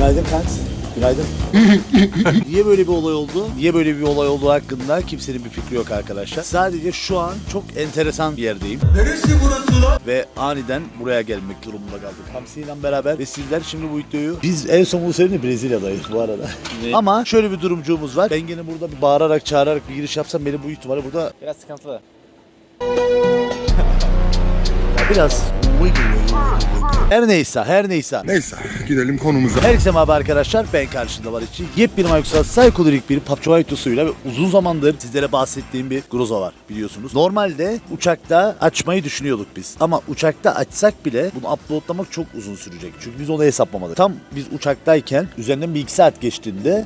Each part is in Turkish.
Günaydın kanks. Günaydın. Niye böyle bir olay oldu? Niye böyle bir olay olduğu hakkında kimsenin bir fikri yok arkadaşlar. Sadece şu an çok enteresan bir yerdeyim. Neresi burası lan? Ve aniden buraya gelmek durumunda kaldık. Hamsi ile beraber ve sizler şimdi bu videoyu biz en son bunu söylediğimde Brezilya'dayız bu arada. Ama şöyle bir durumcuğumuz var. Ben gene burada bir bağırarak çağırarak bir giriş yapsam beni bu ihtimalle burada Biraz sıkıntılı. ya biraz her neyse her neyse. Neyse gidelim konumuza. Herkese merhaba arkadaşlar ben karşında var için yepyeni Microsoft Psychologic bir PUBG videosuyla ve uzun zamandır sizlere bahsettiğim bir Groza var biliyorsunuz. Normalde uçakta açmayı düşünüyorduk biz ama uçakta açsak bile bunu uploadlamak çok uzun sürecek. Çünkü biz onu hesaplamadık. Tam biz uçaktayken üzerinden bir iki saat geçtiğinde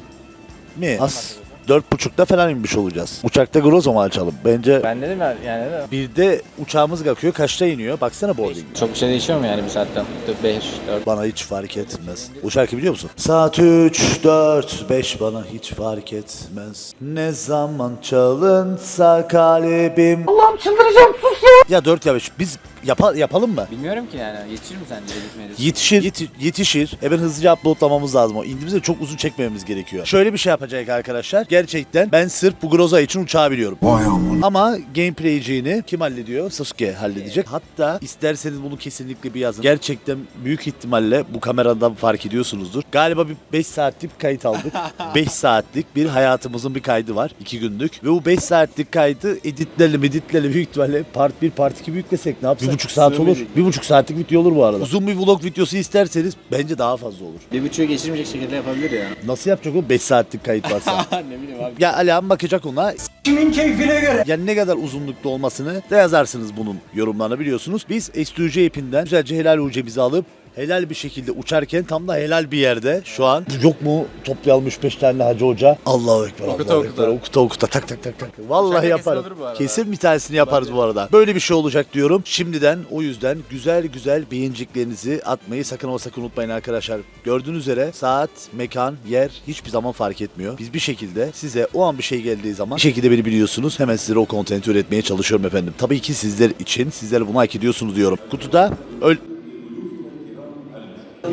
mi? As dört buçukta falan inmiş olacağız. Uçakta Groza mı açalım? Bence Ben dedim ya yani de. bir de uçağımız kalkıyor kaçta iniyor? Baksana boarding. Çok bir şey değişiyor mu yani bir saatten? 5, 4. Bana hiç fark etmez. Şarkı biliyor musun? Saat 3, 4, 5 bana hiç fark etmez. Ne zaman çalınsa kalbim. Allah'ım çıldıracağım sus ya. Ya 4 ya 5 biz yapa- yapalım mı? Bilmiyorum ki yani yetişir mi sence gitmedi? Yetişir, yeti- yetişir. Hemen hızlıca uploadlamamız lazım. O indiğimizde çok uzun çekmememiz gerekiyor. Şöyle bir şey yapacak arkadaşlar. Gerçekten ben sırf bu Groza için uçağı biliyorum. Vay aman. Ama gameplayciğini kim hallediyor? Sasuke halledecek. Hatta isterseniz bunu kesinlikle bir yazın. Gerçekten büyük ihtimalle bu kameradan fark ediyorsunuzdur. Galiba bir 5 saatlik kayıt aldık. 5 saatlik bir hayatımızın bir kaydı var. 2 günlük. Ve bu 5 saatlik kaydı editlerle meditlerle büyük ihtimalle part 1 part 2 büyüklesek ne yapsak? 1,5 saat olur. 1,5 saatlik video olur bu arada. Uzun bir vlog videosu isterseniz bence daha fazla olur. Bir buçuğu geçirmeyecek şekilde yapabilir ya. Nasıl yapacak o 5 saatlik kayıt varsa? ne bileyim abi. Ya Alihan bakacak ona. Kimin keyfine göre? Yani ne kadar uzunlukta olmasını da yazarsınız bunun yorumlarını biliyorsunuz. Biz S2C ipinden güzelce helal ucemizi alıp helal bir şekilde uçarken tam da helal bir yerde şu an. Yok mu toplayalım 3-5 tane Hacı Hoca? Allahu Ekber. Okuta Allahu okuta. Ekber, okuta okuta tak tak tak tak. Vallahi Uçakta kesin yaparım. olur bu arada. Kesin bir tanesini yaparız bu arada. Böyle bir şey olacak diyorum. Şimdiden o yüzden güzel güzel beğeniciklerinizi atmayı sakın ama sakın unutmayın arkadaşlar. Gördüğünüz üzere saat, mekan, yer hiçbir zaman fark etmiyor. Biz bir şekilde size o an bir şey geldiği zaman bir şekilde beni biliyorsunuz. Hemen sizlere o kontenti üretmeye çalışıyorum efendim. Tabii ki sizler için. Sizler bunu hak ediyorsunuz diyorum. Kutuda öl...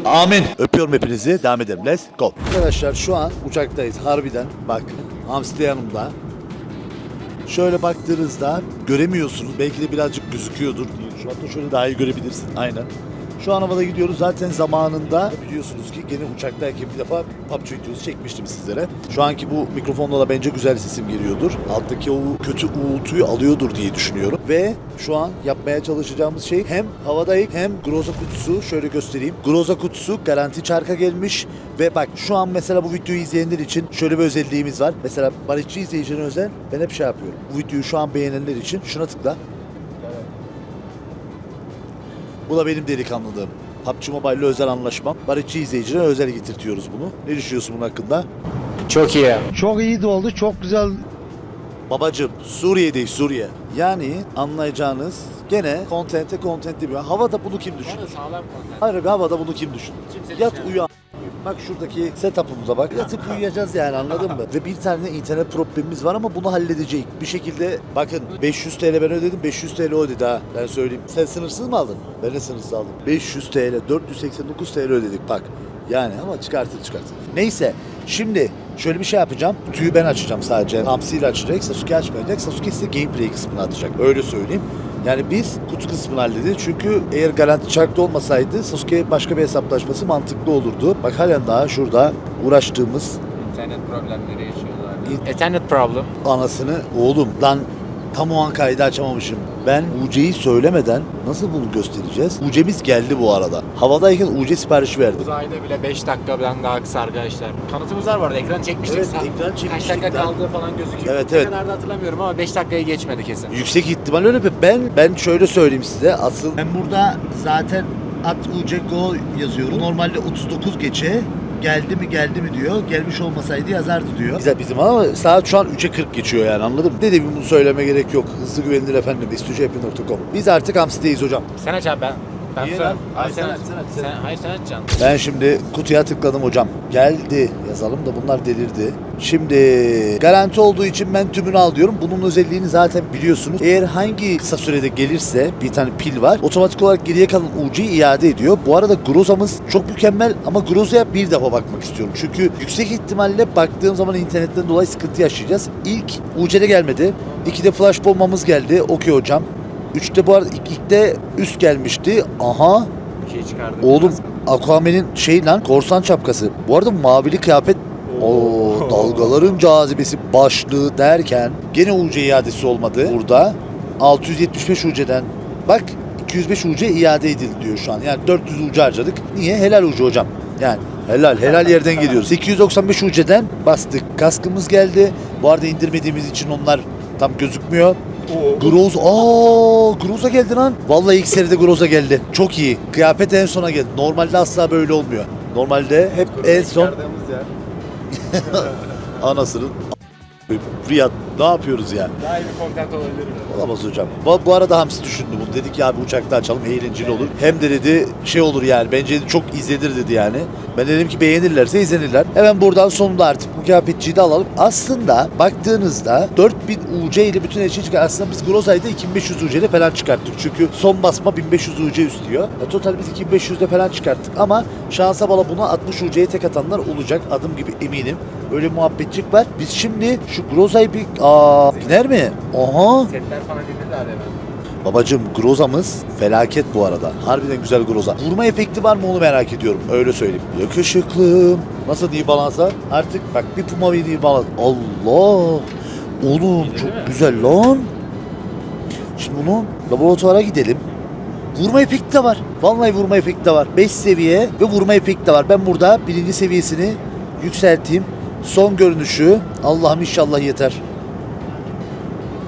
Amin. Öpüyorum hepinizi. Devam edelim. Let's go. Arkadaşlar şu an uçaktayız. Harbiden. Bak. Hamsi yanımda. Şöyle baktığınızda göremiyorsunuz. Belki de birazcık gözüküyordur. Şu anda şöyle daha iyi görebilirsin. Aynen. Şu an havada gidiyoruz. Zaten zamanında biliyorsunuz ki gene uçaktayken bir defa PUBG videosu çekmiştim sizlere. Şu anki bu mikrofonla da bence güzel sesim geliyordur. Alttaki o kötü uğultuyu alıyordur diye düşünüyorum. Ve şu an yapmaya çalışacağımız şey hem havadayım hem Groza kutusu. Şöyle göstereyim. Groza kutusu garanti çarka gelmiş. Ve bak şu an mesela bu videoyu izleyenler için şöyle bir özelliğimiz var. Mesela barışçı izleyicilere özel ben hep şey yapıyorum. Bu videoyu şu an beğenenler için şuna tıkla. Bu da benim delikanlılığım. PUBG Mobile ile özel anlaşmam. Barışçı izleyicilere özel getirtiyoruz bunu. Ne düşünüyorsun bunun hakkında? Çok iyi. Çok iyi de oldu. Çok güzel Babacım Suriye'deyiz Suriye. Yani anlayacağınız gene kontente kontent değil. Havada bunu kim düşünür? sağlam kontent. Hayır bir havada bunu kim düşünür? Kimse Yat düşünemez. Bak şuradaki setup'ımıza bak. Yatıp uyuyacağız yani anladın mı? Ve bir tane internet problemimiz var ama bunu halledecek. Bir şekilde bakın 500 TL ben ödedim 500 TL ödedi ha. Ben söyleyeyim. Sen sınırsız mı aldın? Ben de sınırsız aldım. 500 TL 489 TL ödedik bak. Yani ama çıkartır çıkartır. Neyse şimdi şöyle bir şey yapacağım. Kutuyu ben açacağım sadece. Hamsi ile açacak. Sasuke açmayacak. Sasuke size gameplay kısmını atacak. Öyle söyleyeyim. Yani biz kutu kısmını halledik. Çünkü eğer garanti çarkta olmasaydı Sasuke başka bir hesaplaşması mantıklı olurdu. Bak halen daha şurada uğraştığımız İnternet problemleri yaşıyorlar. Ethernet problem. anasını oğlum lan tam o an kaydı açamamışım. Ben UC'yi söylemeden nasıl bunu göstereceğiz? UC'miz geldi bu arada. Havadayken UC siparişi verdim. Uzayda bile 5 dakikadan daha kısa arkadaşlar. Kanıtımız var bu arada. Ekran çekmiştik. Evet, Sa- ekran Kaç çekmiştik dakika lan. kaldığı falan gözüküyor. Evet, ne evet. kadar da hatırlamıyorum ama 5 dakikayı geçmedi kesin. Yüksek ihtimal öyle bir ben ben şöyle söyleyeyim size asıl ben burada zaten at UC go yazıyorum. Normalde 39 geçe geldi mi geldi mi diyor. Gelmiş olmasaydı yazardı diyor. Güzel bizim ama saat şu an 3'e 40 geçiyor yani anladın mı? Dediğim gibi bunu söyleme gerek yok. Hızlı güvenilir efendim. istüceyapin.com Biz artık Hamsi'deyiz hocam. Sen aç abi ben. Ben Niye sen, lan? hayır sen, Sen aç. sen aç, sen Sen, aç. hayır sen açacaksın. Ben şimdi kutuya tıkladım hocam. Geldi yazalım da bunlar delirdi. Şimdi garanti olduğu için ben tümünü al diyorum. Bunun özelliğini zaten biliyorsunuz. Eğer hangi kısa sürede gelirse bir tane pil var. Otomatik olarak geriye kalan UC'yi iade ediyor. Bu arada Groza'mız çok mükemmel ama Groza'ya bir defa bakmak istiyorum. Çünkü yüksek ihtimalle baktığım zaman internetten dolayı sıkıntı yaşayacağız. İlk UC'de gelmedi. İkide flash bombamız geldi. Okey hocam. Üçte bu arada ilk, ilkte üst gelmişti. Aha Bir şey çıkardım. Oğlum Aquaman'in şey lan korsan şapkası. Bu arada mavili kıyafet o dalgaların cazibesi başlığı derken gene UC iadesi olmadı burada. 675 UC'den bak 205 UC iade edildi diyor şu an. Yani 400 UC harcadık. Niye? Helal UC hocam. Yani helal helal yerden geliyoruz. 895 UC'den bastık. Kaskımız geldi. Bu arada indirmediğimiz için onlar tam gözükmüyor. Groz, aa Groz'a geldi lan. Vallahi ilk seride Groz'a geldi. Çok iyi. Kıyafet en sona geldi. Normalde asla böyle olmuyor. Normalde hep en son anasının Riyad ne yapıyoruz ya? Daha iyi bir content olabilir. Olamaz hocam. Bu, bu arada Hamsi düşündü bunu. Dedi ki abi uçakta açalım eğlenceli olur. Hem de dedi şey olur yani bence çok izlenir dedi yani. Ben dedim ki beğenirlerse izlenirler. Hemen buradan sonunda artık bu kıyafetçiyi de alalım. Aslında baktığınızda 4000 UC ile bütün her şey. Aslında biz Groza'ydı 2500 UC ile falan çıkarttık. Çünkü son basma 1500 UC istiyor. E, total biz 2500'de falan çıkarttık ama şansa bala buna 60 UC'ye tek atanlar olacak. Adım gibi eminim. Öyle muhabbetçik var. Biz şimdi şu Groza'yı bir... Aa, biner mi? Aha. Setler falan indirdi abi hemen. Babacım Groza'mız felaket bu arada. Harbiden güzel Groza. Vurma efekti var mı onu merak ediyorum. Öyle söyleyeyim. Yakışıklım. Nasıl iyi balansa? Artık bak bir Puma bir iyi balans. Allah. Oğlum çok güzel lan. Şimdi bunu laboratuvara gidelim. Vurma efekti de var. Vallahi vurma efekti de var. 5 seviye ve vurma efekti de var. Ben burada birinci seviyesini yükselteyim. Son görünüşü. Allah'ım inşallah yeter.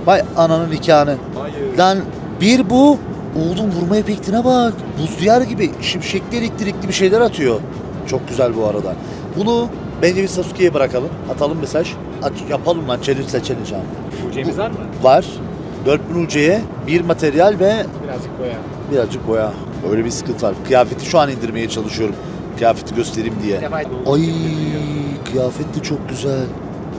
Vay ananın nikahını. Hayır. Lan bir bu. Oğlum vurma efektine bak. Buz diyar gibi şimşekli elektrikli bir şeyler atıyor. Çok güzel bu arada. Bunu bence bir Sasuke'ye bırakalım. Atalım mesaj. Aç, yapalım lan challenge abi. UC'miz var mı? Var. 4000 UC'ye bir materyal ve Birazcık boya. birazcık boya. Öyle bir sıkıntı var. Kıyafeti şu an indirmeye çalışıyorum. Kıyafeti göstereyim diye. Bir Ay kıyafet de çok güzel.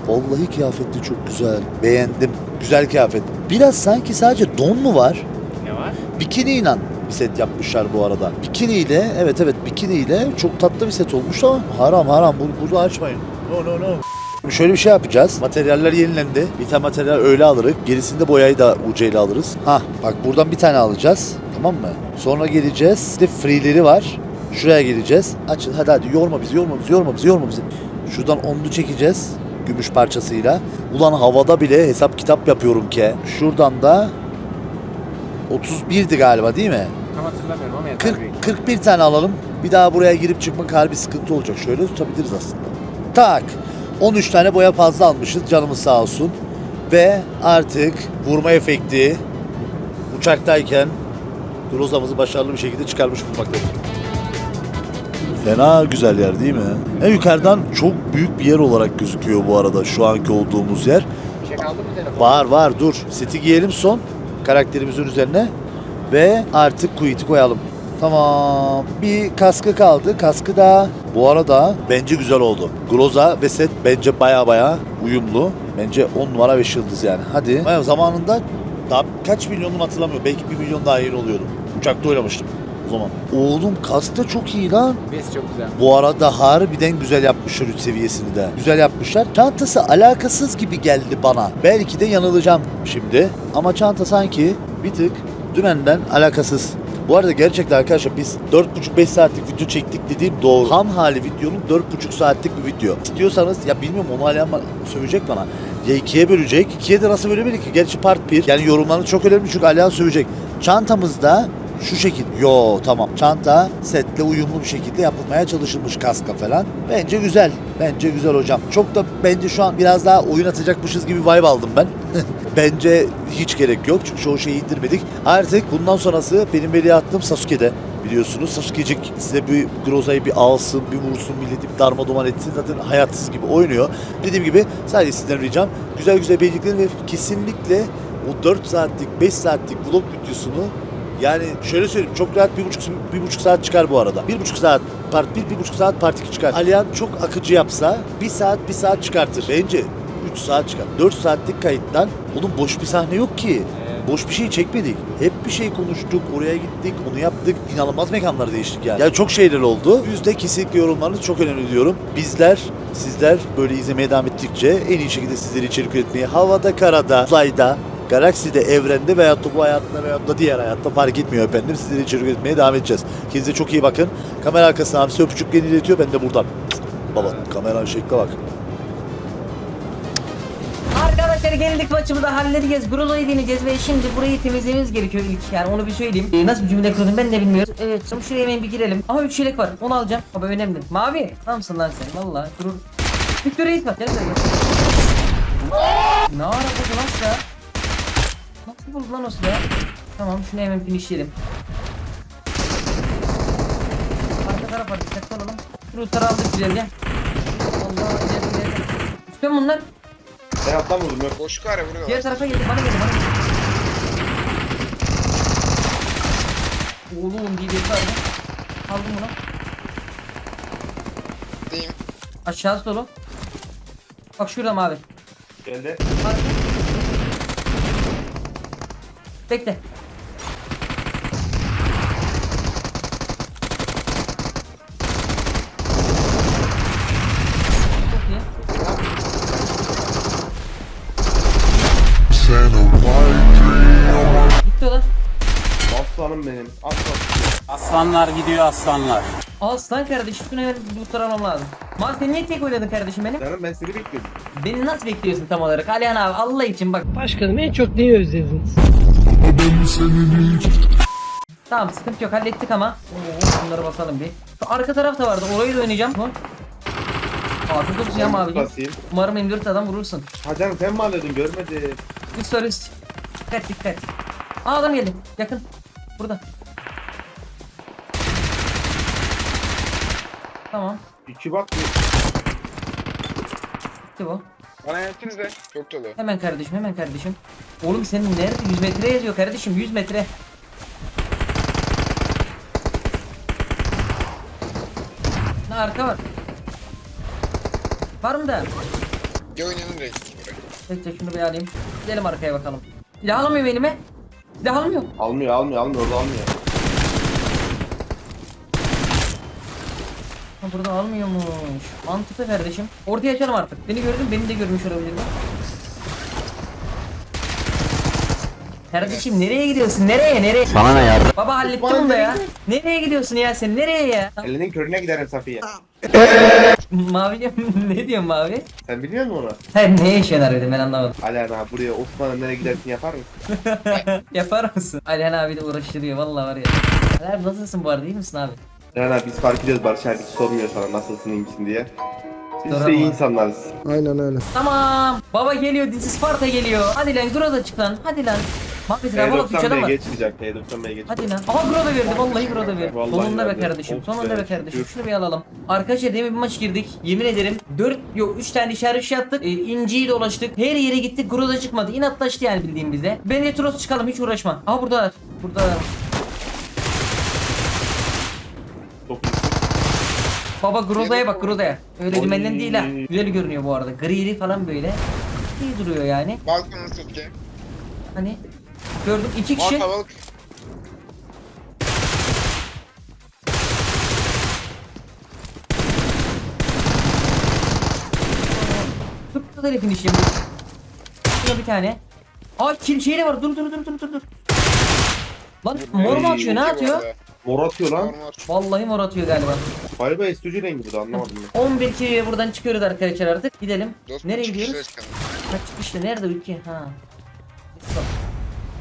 Vallahi kıyafet de çok güzel. Beğendim. Güzel kıyafet. Biraz sanki sadece don mu var? Ne var? Bikiniyle bir set yapmışlar bu arada. Bikiniyle evet evet bikiniyle çok tatlı bir set olmuş ama haram haram bunu, bunu açmayın. No no no. Şöyle bir şey yapacağız. Materyaller yenilendi. Bir tane materyal öyle alırız. Gerisinde boyayı da UC ile alırız. Ha bak buradan bir tane alacağız. Tamam mı? Sonra geleceğiz. İşte free'leri var. Şuraya geleceğiz. Açın hadi hadi yorma bizi yorma bizi yorma bizi yorma bizi. Şuradan onlu çekeceğiz. Gümüş parçasıyla. Ulan havada bile hesap kitap yapıyorum ki. Şuradan da 31'di galiba değil mi? Tam hatırlamıyorum ama yeter 40, büyük. 41 tane alalım. Bir daha buraya girip çıkmak harbi sıkıntı olacak. Şöyle tutabiliriz aslında. Tak. 13 tane boya fazla almışız. Canımız sağ olsun. Ve artık vurma efekti uçaktayken Groza'mızı başarılı bir şekilde çıkarmış bulmaktayız. Fena güzel yer değil mi? En yukarıdan çok büyük bir yer olarak gözüküyor bu arada şu anki olduğumuz yer. Var var dur. Seti giyelim son karakterimizin üzerine ve artık quit'i koyalım. Tamam. Bir kaskı kaldı. Kaskı da bu arada bence güzel oldu. Groza ve set bence baya baya uyumlu. Bence 10 numara 5 yıldız yani. Hadi. Bayağı zamanında daha kaç milyonum hatırlamıyorum. Belki 1 milyon daha yeni oluyordu. Uçakta oynamıştım o zaman. Oğlum kask da çok iyi lan. Besi çok güzel. Bu arada harbiden güzel yapmışlar 3 seviyesini de. Güzel yapmışlar. Çantası alakasız gibi geldi bana. Belki de yanılacağım şimdi. Ama çanta sanki bir tık dümenden alakasız. Bu arada gerçekten arkadaşlar biz 4,5-5 saatlik video çektik dediğim doğru. Ham hali videonun 4,5 saatlik bir video. İstiyorsanız ya bilmiyorum onu hala sövecek bana. Ya ikiye bölecek. İkiye de nasıl bölebilir ki? Gerçi part 1. Yani yorumlarınız çok önemli çünkü Alihan sövecek. Çantamızda şu şekil. Yo tamam. Çanta setle uyumlu bir şekilde yapılmaya çalışılmış kaska falan. Bence güzel. Bence güzel hocam. Çok da bence şu an biraz daha oyun atacakmışız gibi vibe aldım ben. bence hiç gerek yok. Çünkü çoğu şeyi indirmedik. Artık bundan sonrası benim veli attığım Sasuke'de biliyorsunuz. Sasuke'cik size bir Groza'yı bir alsın, bir vursun, milleti bir darma etsin. Zaten hayatsız gibi oynuyor. Dediğim gibi sadece sizden ricam güzel güzel beğendiklerini ve kesinlikle o 4 saatlik, 5 saatlik vlog videosunu Yani şöyle söyleyeyim çok rahat bir buçuk, bir buçuk saat çıkar bu arada. Bir buçuk saat part 1, bir buçuk saat part 2 çıkar. Alihan çok akıcı yapsa bir saat bir saat çıkartır. Bence 3 saat çıkar. 4 saatlik kayıttan oğlum boş bir sahne yok ki. Boş bir şey çekmedik. Hep bir şey konuştuk, oraya gittik, onu yaptık. İnanılmaz mekanlar değiştik yani. Yani çok şeyler oldu. Yüzde kesinlikle yorumlarınız çok önemli diyorum. Bizler, sizler böyle izlemeye devam ettikçe en iyi şekilde sizleri içerik üretmeye havada, karada, uzayda, galakside, evrende veyahut da bu hayatta veyahut da diğer hayatta fark etmiyor efendim. Sizleri içerik üretmeye devam edeceğiz. Kendinize çok iyi bakın. Kamera arkasına hamsi öpücüklerini iletiyor. Ben de buradan. Baba kameranın şekline bak. Arkadaşlar geldik maçımızda halledeceğiz. Grolo'yu deneyeceğiz ve şimdi burayı temizlememiz gerekiyor ilk. Yani onu bir söyleyeyim. Ee, nasıl bir cümle kurdum ben de bilmiyorum. Evet şimdi şuraya hemen bir girelim. Ama 3 çelik var. Onu alacağım. Baba önemli. Mavi. Tamsın lan sen. Valla durur. Victor Reis bak. Gel buraya gel. Ne ara buldu lan silah? Nasıl buldu lan o silahı? Tamam şunu hemen finishleyelim. Arka taraf var. Dikkatli olalım. Şu lootları aldık güzel gel. Allah ileri ileri. Üstte mi bunlar? Ben alttan vurdum yok. Boş kare vuruyorlar. Diğer tarafa geldi bana geldi bana geldi. Oğlum DBS vardı. Aldım bunu. Diyeyim. Aşağısı dolu. Bak şurada mavi. Geldi. Bak. Bekle. Gitti da. Aslanım benim. Aslan. Aslanlar gidiyor aslanlar. Aslan kardeşim şunu hemen almam lazım. Mal sen niye tek oynadın kardeşim benim? Canım ben seni bekliyorum. Beni nasıl bekliyorsun tam olarak? Alihan abi Allah için bak. Başkanım en çok neyi özlediniz? Tamam sıkıntı yok hallettik ama. Oo, bunları basalım bir. Şu arka tarafta vardı orayı da oynayacağım. Bu. Afiyet olsun ya abi. Basayım. Umarım M4 adam vurursun. Ha canım sen mi alıyordun görmedim. Üst var üst. Dikkat dikkat. Aa adam geldi. Yakın. Burada. Tamam. İki bak. Bitti bu. Bana yönettiniz de. Çok dolu. Hemen kardeşim hemen kardeşim. Oğlum senin nerede? 100 metre yazıyor kardeşim 100 metre. Ne arka var. Var mı da? Ya direkt buraya. Bekle şunu bir alayım. Gidelim arkaya bakalım. Silah alamıyor elime. Silah almıyor. Almıyor almıyor almıyor orada almıyor. Ha, burada almıyormuş. Mantıklı kardeşim. Ortaya açalım artık. Beni gördün beni de görmüş olabilir mi? Kardeşim nereye gidiyorsun? Nereye? Nereye? Sana ne ya? Baba hallettim bunu da ya. Nereye gidiyorsun ya sen? Nereye ya? Elinin körüne giderim Safiye. Mavi ne diyorsun Mavi? Sen biliyor musun onu? Hayır ne yaşıyorsun harbiden ben anlamadım. Alena buraya Osman'a nereye gidersin yapar mısın? Yapar mısın? Alihan abi de uğraştırıyor vallahi var ya. Abi nasılsın bu arada iyi misin abi? Alena biz fark ediyoruz Barış abi hiç sormuyor sana nasılsın iyi misin diye. Biz de iyi insanlarız. Tamam. Baba geliyor dizi Sparta geliyor. Hadi lan Groza çık lan. Hadi lan. Mavi Trabzon üç adam P90 var. BG çıkacak P90 BG Hadi lan. Aha Groza verdi. Vallahi Groza verdi. Vallahi Sonunda be kardeşim. Of Sonunda be, kardeşim. Şunu bir alalım. Arkadaşlar demin bir maç girdik. Yemin ederim 4 yok 3 tane işaret şey attık. E, inciyi dolaştık. Her yere gittik. Groza çıkmadı. İnatlaştı yani bildiğim bize. Ben Etros çıkalım hiç uğraşma. Aha buradalar. Buradalar. Baba Groza'ya bak Groza'ya. Öyle dümenden değil ha. Güzel görünüyor bu arada. Grili falan böyle. İyi duruyor yani. Balkonun tutke. Hani gördüm iki kişi. kalabalık. Tıpkı da herifin işi. Şurada bir tane. Aa kill şeyi de var. Dur dur dur dur dur dur. Lan mor mu atıyor ne atıyor? Mor atıyor lan. Vallahi mor atıyor galiba. Galiba estücü rengi bu da anlamadım ben. 11 kişi buradan çıkıyoruz arkadaşlar artık. Gidelim. Nereye gidiyoruz? Kaç çıkışta nerede ülke? Ha.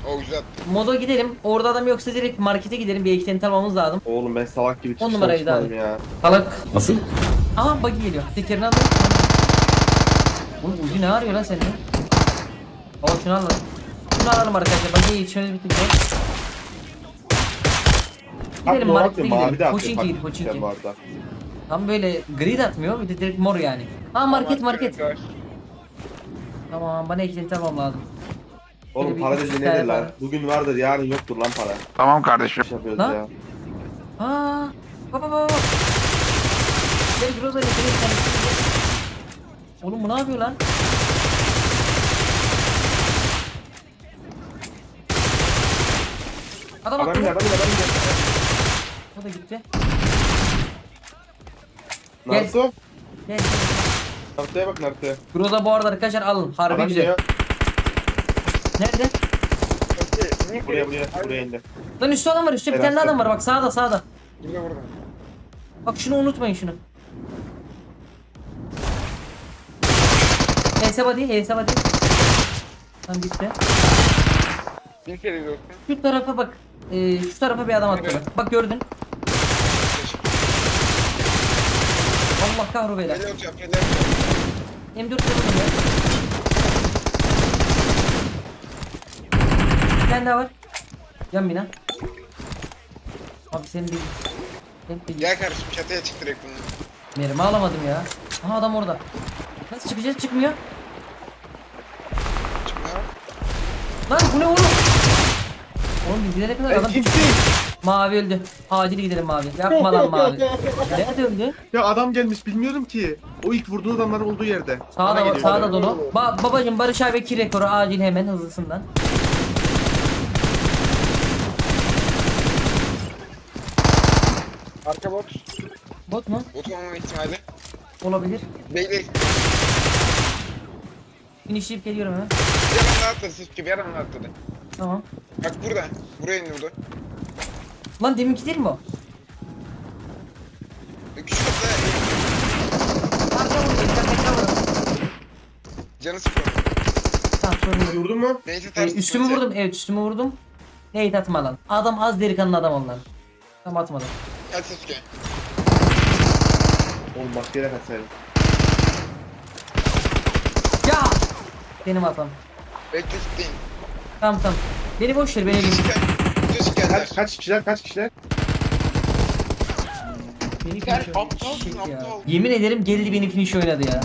O güzel. Moda gidelim. Orada adam yoksa direkt markete gidelim. Bir iki tane almamız lazım. Oğlum ben salak gibi On çıkıştan numaraydı çıkmadım abi. ya. Salak. Nasıl? Aha buggy geliyor. Tekerini aldım. Oğlum ucu ne arıyor lan senin? Baba şunu alalım. Şunu alalım arkadaşlar. Buggy'ye yetişmemiz bitince. Gidelim Bak, markete atıyor, mavi de gidelim. atıyor, Koçinki bak, git Koçinki. sen bu arada. Tam böyle gri de atmıyor. Bir de direkt mor yani. Ha market market. Tamam bana eklenti almam lazım. Oğlum para tane nedir lan? Bugün vardır yarın yoktur lan para. Tamam kardeşim. İş yapıyoruz Lan. ya. Aa, baba baba. Gel Groza ile tanıştırayım. Oğlum bu ne yapıyor lan? Adam Adam attı. gel adam gel adam gel. O da gitti. Naruto. Gel. gel. Naruto'ya bak Naruto'ya. Groza bu arada arkadaşlar alın. Harbi Adam güzel. geliyor. Nerede? Buraya buraya buraya indi. Lan üstte adam var. Üstte bir tane Terasta. adam var. Bak sağda sağda. Burada burada. Bak şunu unutmayın şunu. HS body, HS body. Tam bitti. Bir kere dostum. Şu tarafa bak. Ee, şu tarafa bir adam attı. Nereye? Bak gördün. Allah kahru beyler. Yap reload yap. M4 yapalım ya. Bir tane daha var. Yan bina. Abi senin değil. Senin değil. Gel kardeşim çatıya çık direkt bunu. Mermi alamadım ya. Aha adam orada. Nasıl çıkacağız? Çıkmıyor. Çıkma. Lan bu ne oğlum? Oğlum biz gidene kadar adam Mavi öldü. Acil gidelim mavi. Yapma lan mavi. Nerede öldü? Ya adam gelmiş bilmiyorum ki. O ilk vurduğun adamların olduğu yerde. Bana Sağda geliyor. sağda dolu. Ba babacım Barış abi 2 rekoru acil hemen hızlısından. Arka bot. Bot mu? Bot olmama ihtimali. Olabilir. Beyler. Finişleyip geliyorum hemen. Bir adam daha atladı siz gibi bir adam daha atladı. Tamam. Bak burada. Buraya indi burada. Lan deminki değil mi o? Küçük atla. Arka vurdu. Tekrar vurdu. Canı sıfır. Tamam sorun yok. Vurdun mu? Neyse Ee, ters. üstümü vurdum. Evet üstümü vurdum. Neydi atma lan. Adam az delikanlı adam onlar. Tam atmadım. Kaç Sasuke. Oğlum başka yere kaçsaydın. Ya! Benim hatam. Bekle tutayım. Tamam tamam. Beni boş ver beni Düz bin. Kaç kaç kişiler kaç kişiler? Beni finish oynadı. ya. aptal. Yemin ederim geldi beni finish oynadı ya.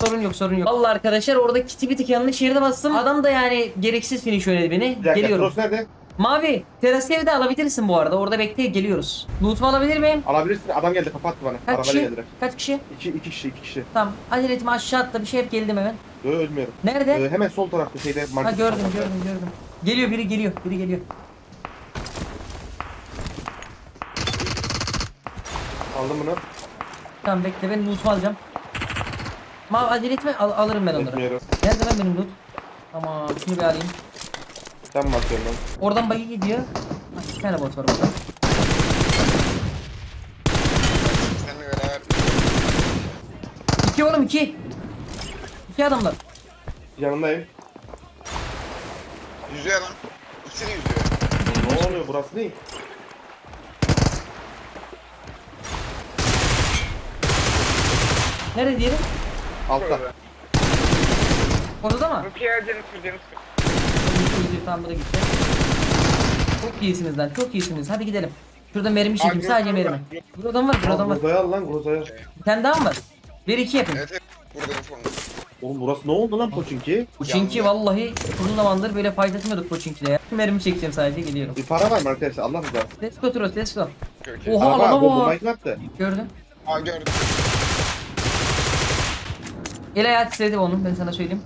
Sorun yok sorun yok. Vallahi arkadaşlar orada kiti bir tık yanlış yere bastım. Adam da yani gereksiz finish oynadı beni. Bir dakika Geliyorum. Cross nerede? Mavi, teras evi de alabilirsin bu arada. Orada bekle geliyoruz. Loot'umu alabilir miyim? Alabilirsin. Adam geldi kafa attı bana. Kaç Arabayla kişi? geldiler. Kaç kişi? İki, iki kişi iki kişi. Tamam. Acele etme aşağı atla bir şey hep geldim hemen. Yo ölmüyorum. Nerede? Ee, hemen sol tarafta şeyde Ha market. gördüm tarafta. gördüm gördüm. Geliyor biri geliyor biri geliyor. Aldım bunu. Tamam bekle ben loot'umu alacağım. Mavi acele etme al- alırım ben onları. Etmiyorum. Nerede lan benim loot? Tamam şunu bir alayım. Sen mi atıyorsun lan? Oradan bagi gidiyor. Ha, bir tane bot var burada. Seninle beraber. İki oğlum iki. İki adamlar. Yanındayım. Yüzüyor adam. İkisi de yüzüyor. Ne oluyor burası ne? Nerede diyelim? Altta. Odada mı? Rukiye canı sıfır canı. Gitti, gitti, Tamam bu da gitti. Çok iyisiniz lan çok iyisiniz. Hadi gidelim. Şurada mermi çekeyim Abi, sadece mermi. Bir adam var bir adam var. Groza'ya al lan Groza'ya. Bir tane daha mı var? Bir iki yapın. Evet evet. Burada. Oğlum burası ne oldu lan Poçinki? Yandı. vallahi uzun zamandır böyle fayda etmiyorduk Pochinki'de ya. Mermi çekeceğim sadece geliyorum. Bir para var mı arkadaşlar? Allah rızası. Let's go Turos let's go. Oha Araba bombayı kim attı? Gördüm. Aa gördüm. El ayağı titredi onun ben sana söyleyeyim.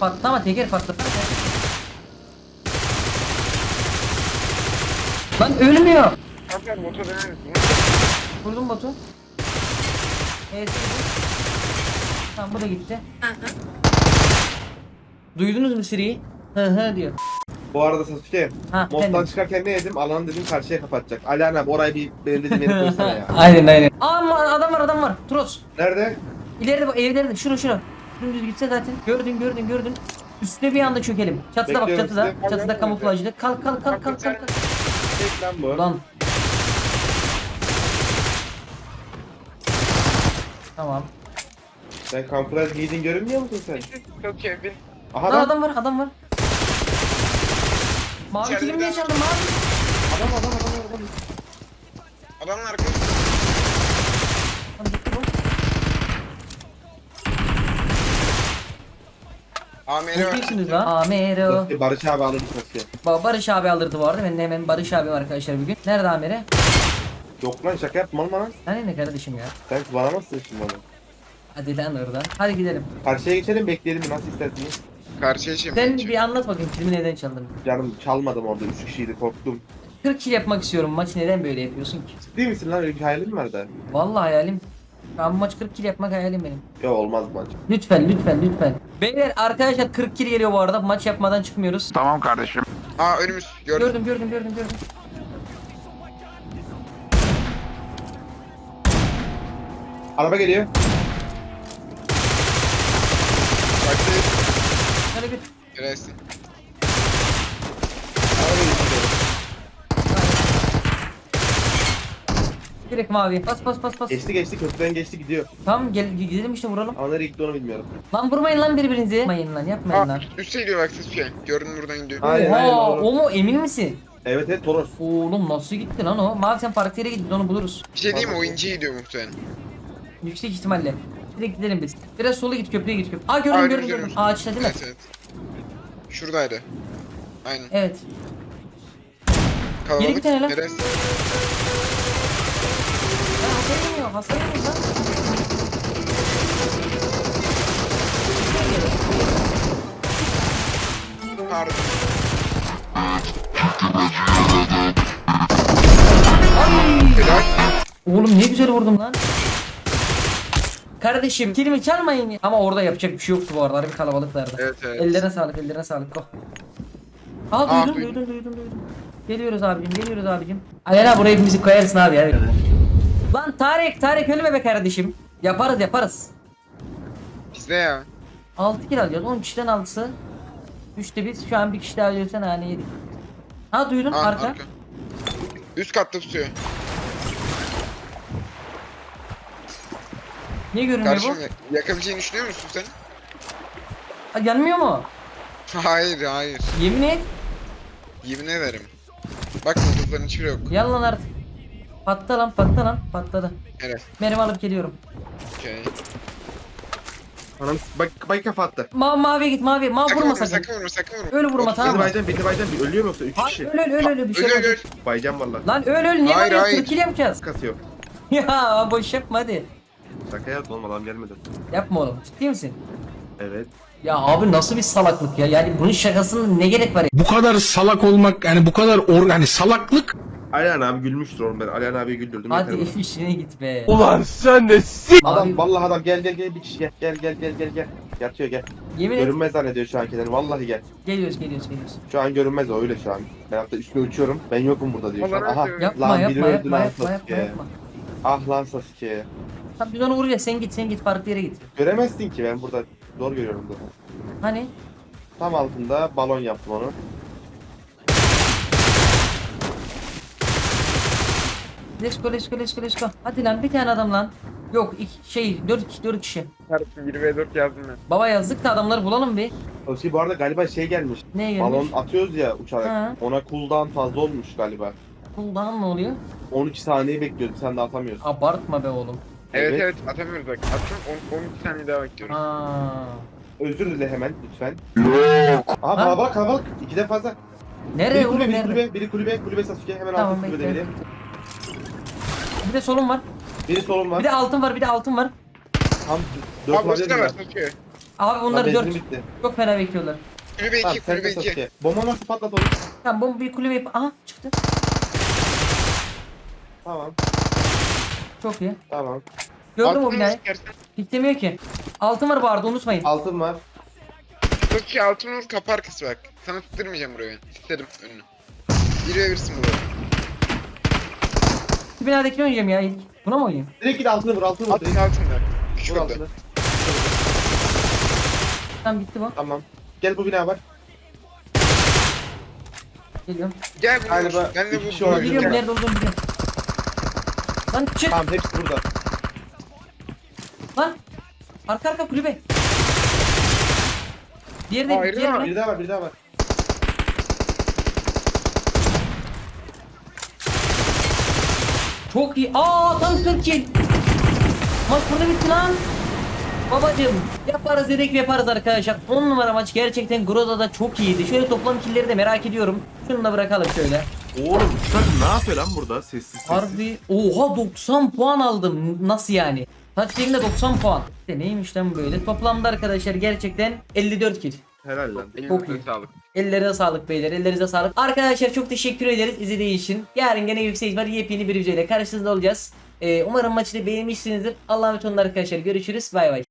Patlama teker patlat. Lan ölmüyor. Bota döner misin? Vurdum botu. Evet. Tamam bu da gitti. Duydunuz mu Siri'yi? Hı hı diyor. Bu arada Sasuke. Ha, Moddan efendim. çıkarken ne dedim? Alanı dedim karşıya kapatacak. Abi orayı bir benim dediğim yere koysana ya. aynen aynen. Ama adam var adam var. Tros. Nerede? İleride bak evlerde şura şura. Dümdüz gitse zaten. Gördün gördün gördün. Üstüne bir anda çökelim. Çatıda bak Bekliyorum çatıda. Çatıda kamuflajlı. Kalk kalk kalk kalk kalk. kalk. Tek lan bu. Lan. Tamam. Sen kamuflaj giydin görünmüyor musun sen? Sasuke bin. Aha Lan lan. adam var adam var. Mavi İçeride niye adam çaldın mavi? Adam adam adam adam. Adamın arkası. Lan gitti bu. Var. iyisiniz lan. Amero. Sasuke, Barış abi alır Sasuke. Ba- Barış abi alırdı bu arada. Ben de hemen Barış abim arkadaşlar bugün. Nerede Amere? Yok lan şaka yapma lan. Hani ne kardeşim ya? Sen kullanamazsın şimdi onu. Hadi lan oradan. Hadi gidelim. Karşıya geçelim bekleyelim nasıl istersiniz. Karşıya şimdi. Sen bir anlat bakayım filmi neden çaldın? Canım çalmadım orada 3 kişiydi korktum. 40 kill yapmak istiyorum. Maç neden böyle yapıyorsun ki? Ciddi misin lan öyle bir hayalin mi vardı? Vallahi hayalim. Ben bu maç 40 kill yapmak hayalim benim. Yok olmaz maç. Lütfen lütfen lütfen. Beyler arkadaşlar 40 kill geliyor bu arada. Maç yapmadan çıkmıyoruz. Aa önümüz. Gördüm. Gördüm gördüm gördüm gördüm. Araba geliyor. Baktayız. Şöyle bir. Gelsin. Araba geliyor. Direkt mavi. Bas bas bas bas. Geçti geçti köprüden geçti gidiyor. Tamam gel gidelim işte vuralım. Ama nereye gitti onu bilmiyorum. Lan vurmayın lan birbirinizi. Yapmayın lan yapmayın lan. üstte gidiyor bak ses şey. Gördüm buradan gidiyor. Hayır hayır Oha, doğru. o mu emin misin? Evet evet Toros. Oğlum nasıl gitti lan o? Mavi sen farklı yere git biz onu buluruz. Bir şey diyeyim mi? Oyuncuya gidiyor muhtemelen. Yüksek ihtimalle. Direkt gidelim biz. Biraz sola git köprüye git köprü. Aa gördüm Aa, gördüm gördüm. Ağaçta değil mi? Evet evet. Şuradaydı. Aynen. Evet. Kalabalık. bir tane lan. Neresi? Hasar yemiyor hasar yemiyor lan. Pardon. Helal. Oğlum ne güzel vurdum lan. Kardeşim kilimi çalmayın ya. Ama orada yapacak bir şey yoktu bu arada. Bir kalabalıklardı. Evet evet. Ellerine sağlık, ellerine sağlık. Go. Aa Aa, duydum, duydum. duydum, duydum, duydum. Geliyoruz abicim, geliyoruz abicim. Alena buraya müzik koyarsın abi ya. Lan Tarık, Tarık ölme be kardeşim. Yaparız, yaparız. Bizde ya. 6 kill alacağız. 10 kişiden 6'sı. 3'te biz şu an bir kişi daha ölürsen hani yedik. Ha duydun Aa, arka. Üst katta tutuyor. Niye görünmüyor Kardeşim bu? yakabileceğini düşünüyor musun sen? Ha, yanmıyor mu? Hayır hayır. Yemin et. Yemin ederim. Bak motorların hiçbiri yok. Yalan artık. Patla lan, patla lan. Patladı. Evet. Mermi alıp geliyorum. Okey. Anam bak bak kafa attı. Ma maviye git mavi. Mavi Sakın vurma vurma sakın. sakın vurma sakın vurma. Öyle vurma, Yok, tamam Beni mı? baycan beni baycan bir ölüyor mu yoksa 3 Hayır kişi? öl öl öl öl bir şey Öl öl olacak. öl. Baycan valla. Lan öl öl niye Hayır, hayır. 40 kill yapacağız. Kasıyor. ya boş yapma hadi. Şaka yapma oğlum adam gelmedi. Yapma oğlum ciddi misin? Evet. Ya abi nasıl bir salaklık ya? Yani bunun şakasının ne gerek var ya? bu kadar salak olmak yani bu kadar or yani salaklık Alihan abi gülmüştür oğlum ben. Alihan abi güldürdüm. Hadi yeter işine git be. ulan sen de s- Adam Abi- vallahi adam gel gel gel bir kişi gel gel gel gel gel gel. Yatıyor gel. Yemin et. Görünmez zannediyor şu an kendini. Vallahi gel. Geliyoruz geliyoruz geliyoruz. Şu an görünmez o öyle şu an. Ben hatta üstüne uçuyorum. Ben yokum burada diyor şu an. Aha. Yapma Lan yapma biri öldü yapma lan yapma yapma Sasuke. yapma. Ah lan Sasuke. Tamam biz onu vuracağız sen git sen git farklı yere git. Göremezsin ki ben burada. Zor görüyorum burada. Hani? Tam altında balon yaptım onu. Let's go let's go let's go let's go. Hadi lan bir tane adam lan. Yok iki, şey 4 4 kişi. Kardeşim 1 ve 4 yazdım ben. Baba yazdık da adamları bulalım bir. Sasuke bu arada galiba şey gelmiş. Neye gelmiş? Balon atıyoruz ya uçarak. Ha. Ona cooldown fazla olmuş galiba. Cooldown ne oluyor? 12 saniye bekliyordu sen de atamıyorsun. Abartma be oğlum. Evet Evet. evet atamıyoruz bak. 10 12 saniye daha bekliyorum. Aa. Özür dile hemen lütfen. Aha kalabalık kalabalık. İkiden fazla. Nereye Biri oğlum kulübe, biri nerede? kulübe, biri kulübe, kulübe Sasuke. Hemen Tamam altın kulübede bekle. biri. Bir de solum var. Biri solun var. Bir de altın var bir de altın var. Tam 4 Abi var var. Sasuke. Abi bunlar 4. bitti. Çok fena bekliyorlar. Kulübe Tamam 2 sen de kulübe 2. Sasuke. Bomba nasıl patlat onu? Tamam bomba bir kulübe yap. Aha çıktı. Tamam, Çok iyi. tamam. Gördün mü o binayı? Piklemiyor ki. Altın var bu arada unutmayın. Altın var. Sasuke altın vur kapı arkası bak. Sana tutturmayacağım burayı ben. İstedim önünü. 1 ve 1'sin burada. Şu binadakini oynayacağım ya ilk. Buna mı oynayayım? Direkt git altını vur, altını vur. Altın Direkt altında. Küçük vur altını. Tamam gitti bu. Tamam. Gel bu bina var. Geliyorum. Gel bunu Galiba vur. Ben de iki bu kişi olabilir. Biliyorum vuracağım. nerede olduğunu biliyorum. Lan çık Tamam hepsi burada. lan. Arka arka kulübe. Diğeri Hayır, de diğeri hayır. ne? Bir daha var, bir daha var. Çok iyi. Aa tam 40 kill. Maç burada bitti lan. Babacım yaparız dedik yaparız arkadaşlar. 10 numara maç gerçekten Groza'da çok iyiydi. Şöyle toplam killleri de merak ediyorum. Şunu da bırakalım şöyle. Oğlum sen ne yapıyor lan burada sessiz sessiz? Harbi oha 90 puan aldım. Nasıl yani? Taktiğimde 90 puan. İşte neymiş lan böyle? Toplamda arkadaşlar gerçekten 54 kill. Helal lan. Çok iyi. Sağlık. Ellerine sağlık beyler. Ellerinize sağlık. Arkadaşlar çok teşekkür ederiz izlediğiniz için. Yarın gene yüksek var. Yepyeni bir videoyla karşınızda olacağız. Ee, umarım maçı da beğenmişsinizdir. Allah'a emanet olun arkadaşlar. Görüşürüz. Bay bay.